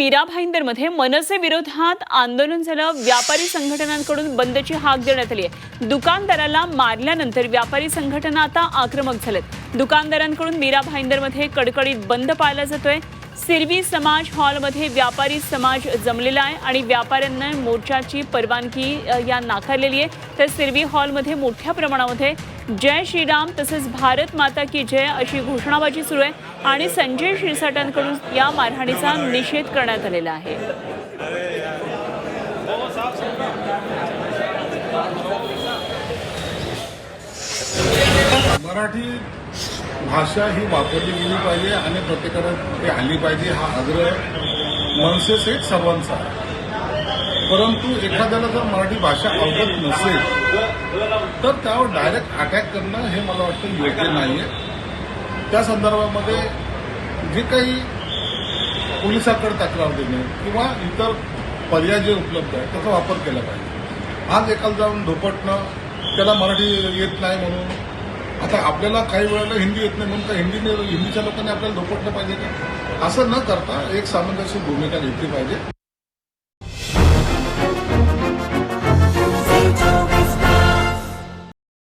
मीरा भाईंदरमध्ये मनसे विरोधात आंदोलन झालं. व्यापारी संघटनांकडून बंदची हाक देण्यात आली आहे. दुकानदाराला मारल्यानंतर व्यापारी संघटना आता आक्रमक झालेत. दुकानदारांकडून मीरा भाईंदरमध्ये कडकडीत बंद पाळला जातोय. सिरवी समाज हॉलमध्ये व्यापारी समाज जमलेला आहे आणि व्यापाऱ्यांना मोर्चाची परवानगी या नाकारलेली आहे. तर सिरवी हॉलमध्ये मोठ्या प्रमाणामध्ये जय श्रीराम तसेच भारत माता की जय अशी घोषणाबाजी सुरू आहे आणि संजय शिरसाटांकडून या मारहाणीचा निषेध करण्यात आलेला आहे. मराठी भाषा ही वापरली गेली पाहिजे आणि प्रत्येकाला ते आली पाहिजे हा आग्रह मनसेच सर्वांचा आहे. परंतु एखाद्याला जर मराठी भाषा अवगत नसेल तर त्यावर डायरेक्ट अटॅक करणं हे मला वाटतं योग्य नाही आहे त्या संदर्भामध्ये जे काही पोलिसाकडे तक्रार देणे किंवा इतर पर्याय जे उपलब्ध आहे त्याचा वापर केला पाहिजे. आज एकाला जाऊन धोपटणं त्याला मराठी येत नाही म्हणून. आता आपल्याला काही वेळेला हिंदी येत नाही म्हणून का हिंदीने हिंदीच्या लोकांनी आपल्याला धोपटलं पाहिजे का? असं न करता एक सामंजस्य भूमिका घेतली पाहिजे.